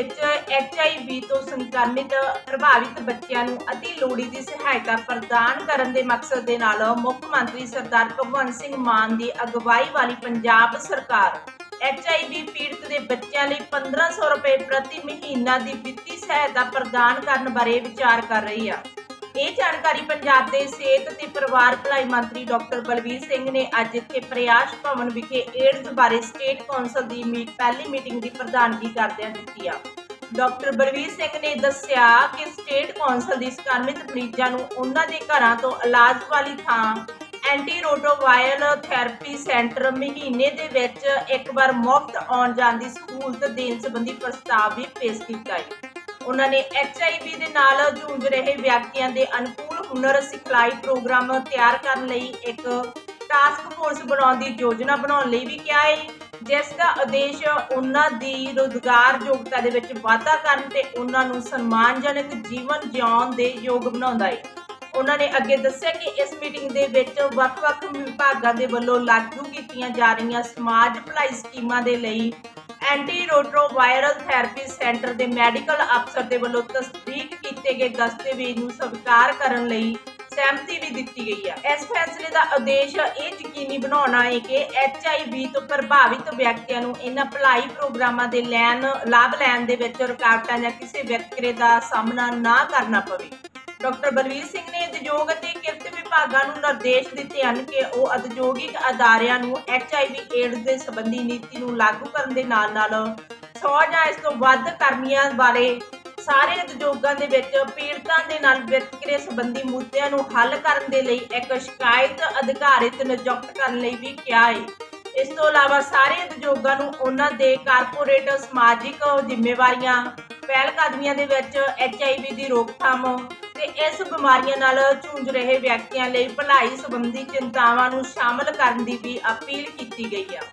ਵਿੱਚ ਐਚਆਈਵੀ ਤੋਂ ਸੰਕਰਮਿਤ ਪ੍ਰਭਾਵਿਤ ਬੱਚਿਆਂ ਨੂੰ ਅਤੀ ਲੋੜੀਂਦੀ ਸਹਾਇਤਾ ਪ੍ਰਦਾਨ ਕਰਨ ਦੇ ਮਕਸਦ ਦੇ ਨਾਲ ਮੁੱਖ ਮੰਤਰੀ ਸਰਦਾਰ ਭਗਵੰਤ ਸਿੰਘ ਮਾਨ ਦੀ ਅਗਵਾਈ ਵਾਲੀ ਪੰਜਾਬ ਸਰਕਾਰ ਐਚਆਈਵੀ ਪੀੜਤ ਦੇ ਬੱਚਿਆਂ ਲਈ 1500 ਰੁਪਏ ਪ੍ਰਤੀ ਮਹੀਨਾ ਦੀ ਵਿੱਤੀ ਸਹਾਇਤਾ ਪ੍ਰਦਾਨ ਕਰਨ ਬਾਰੇ ਵਿਚਾਰ ਕਰ ਰਹੀ ਹੈ ਇਹ ਜਾਣਕਾਰੀ ਪੰਜਾਬ ਦੇ ਸਿਹਤ ਤੇ ਪਰਿਵਾਰ ਭਲਾਈ ਮੰਤਰੀ ਡਾਕਟਰ ਬਲਵੀਰ ਸਿੰਘ ਨੇ ਅੱਜ ਇੱਥੇ ਪ੍ਰਯਾਸ ਭਵਨ ਵਿਖੇ ਏਡਜ਼ ਬਾਰੇ ਸਟੇਟ ਕੌਂਸਲ ਦੀ ਮੀਟ ਪਹਿਲੀ ਮੀਟਿੰਗ ਦੀ ਪ੍ਰਧਾਨਗੀ ਕਰਦਿਆਂ ਦਿੱਤੀ ਆ। ਡਾਕਟਰ ਬਲਵੀਰ ਸਿੰਘ ਨੇ ਦੱਸਿਆ ਕਿ ਸਟੇਟ ਕੌਂਸਲ ਦੀ ਸੰਕਰਮਿਤ ਮਰੀਜ਼ਾਂ ਨੂੰ ਉਹਨਾਂ ਦੇ ਘਰਾਂ ਤੋਂ ਇਲਾਜ ਵਾਲੀ ਥਾਂ ਐਂਟੀ ਰੋਟੋਵਾਇਰਲ ਥੈਰੇਪੀ ਸੈਂਟਰ ਮਹੀਨੇ ਦੇ ਵਿੱਚ ਇੱਕ ਵਾਰ ਮੁਫਤ ਆਉਣ ਜਾਣ ਦੀ ਸਹੂਲਤ ਦੇਣ ਸੰਬੰਧੀ ਪ੍ਰਸਤਾਵ ਵੀ ਪੇਸ਼ ਕੀਤਾ ਹੈ। ਉਹਨਾਂ ਨੇ ਐਚਆਈਵੀ ਦੇ ਨਾਲ ਜੂਝ ਰਹੇ ਵਿਅਕਤੀਆਂ ਦੇ ਅਨੁਕੂਲ ਹੁਨਰ ਸਿਖਲਾਈ ਪ੍ਰੋਗਰਾਮ ਤਿਆਰ ਕਰਨ ਲਈ ਇੱਕ ਟਾਸਕ ਫੋਰਸ ਬਣਾਉਣ ਦੀ ਯੋਜਨਾ ਬਣਾਉਣ ਲਈ ਵੀ ਕਿਹਾ ਹੈ। ਜਿਸ ਦਾ ਉਦੇਸ਼ ਉਹਨਾਂ ਦੀ ਰੋਜ਼ਗਾਰ ਯੋਗਤਾ ਦੇ ਵਿੱਚ ਵਾਧਾ ਕਰਨ ਤੇ ਉਹਨਾਂ ਨੂੰ ਸਨਮਾਨਜਨਕ ਜੀਵਨ ਜਿਉਣ ਦੇ ਯੋਗ ਬਣਾਉਂਦਾ ਹੈ। ਉਹਨਾਂ ਨੇ ਅੱਗੇ ਦੱਸਿਆ ਕਿ ਇਸ ਮੀਟਿੰਗ ਦੇ ਵਿੱਚ ਵੱਖ-ਵੱਖ ਵਿਭਾਗਾਂ ਦੇ ਵੱਲੋਂ ਲਾਗੂ ਕੀਤੀਆਂ ਜਾ ਰਹੀਆਂ ਸਮਾਜ ਭਲਾਈ ਸਕੀਮਾਂ ਦੇ ਲਈ ਐਂਟੀ ਰੋਟੋਵਾਇਰਲ ਥੈਰੇਪੀ ਸੈਂਟਰ ਦੇ ਮੈਡੀਕਲ ਅਫਸਰ ਦੇ ਵੱਲੋਂ ਤਸਦੀਕ ਕੀਤੇ ਗਏ ਦਸਤਾਵੇਜ਼ ਨੂੰ ਸਵੀਕਾਰ ਕਰਨ ਲਈ ਸਹਿਮਤੀ ਵੀ ਦਿੱਤੀ ਗਈ ਹੈ ਇਸ ਫੈਸਲੇ ਦਾ ਉਦੇਸ਼ ਇਹ ਯਕੀਨੀ ਬਣਾਉਣਾ ਹੈ ਕਿ ਐਚਆਈਵੀ ਤੋਂ ਪ੍ਰਭਾਵਿਤ ਵਿਅਕਤੀਆਂ ਨੂੰ ਇਹਨਾਂ ਭਲਾਈ ਪ੍ਰੋਗਰਾਮਾਂ ਦੇ ਲੈਣ, ਲਾਭ ਲੈਣ ਦੇ ਵਿੱਚ ਰੁਕਾਵਟਾਂ ਜਾਂ ਕਿਸੇ ਵਿਤਕਰੇ ਦਾ ਸਾਹਮਣਾ ਨਾ ਕਰਨਾ ਪਵੇ। ਡਾਕਟਰ ਬਲਵੀਰ ਸਿੰਘ ਨੇ ਉਦਯੋਗ ਅਤੇ ਕਿਰਤ ਵਿਭਾਗਾਂ ਨੂੰ ਨਿਰਦੇਸ਼ ਦਿੱਤੇ ਹਨ ਕਿ ਉਹ ਉਦਯੋਗਿਕ ਅਦਾਰਿਆਂ ਨੂੰ ਐਚਆਈਵੀ ਏਡਜ਼ ਦੇ ਸੰਬੰਧੀ ਨੀਤੀ ਨੂੰ ਲਾਗੂ ਕਰਨ ਦੇ ਨਾਲ-ਨਾਲ 100 ਜਾਂ ਇਸ ਤੋਂ ਵੱਧ ਕਰਮੀਆਂ ਵਾਲੇ ਸਾਰੇ ਉਦਯੋਗਾਂ ਦੇ ਵਿੱਚ ਪੀੜਤਾਂ ਦੇ ਨਾਲ ਵਿਤਕਰੇ ਸੰਬੰਧੀ ਮੁੱਦਿਆਂ ਨੂੰ ਹੱਲ ਕਰਨ ਦੇ ਲਈ ਇੱਕ ਸ਼ਿਕਾਇਤ ਅਧਿਕਾਰਿਤ ਨਿਯੁਕਤ ਕਰਨ ਲਈ ਵੀ ਕਿਹਾ ਹੈ। ਇਸ ਤੋਂ ਇਲਾਵਾ ਸਾਰੇ ਉਦਯੋਗਾਂ ਨੂੰ ਉਹਨਾਂ ਦੇ ਕਾਰਪੋਰੇਟ ਸਮਾਜਿਕ ਜ਼ਿੰਮੇਵਾਰੀਆਂ ਪਹਿਲ ਕਦਮੀਆਂ ਦੇ ਵਿੱਚ ਐਚਆਈਵੀ ਦੀ ਰੋਕਥਾਮ ਇਸ ਬਿਮਾਰੀਆਂ ਨਾਲ ਝੂੰਝ ਰਹੇ ਵਿਅਕਤੀਆਂ ਲਈ ਭਲਾਈ ਸੰਬੰਧੀ ਚਿੰਤਾਵਾਂ ਨੂੰ ਸ਼ਾਮਲ ਕਰਨ ਦੀ ਵੀ ਅਪੀਲ ਕੀਤੀ ਗਈ ਹੈ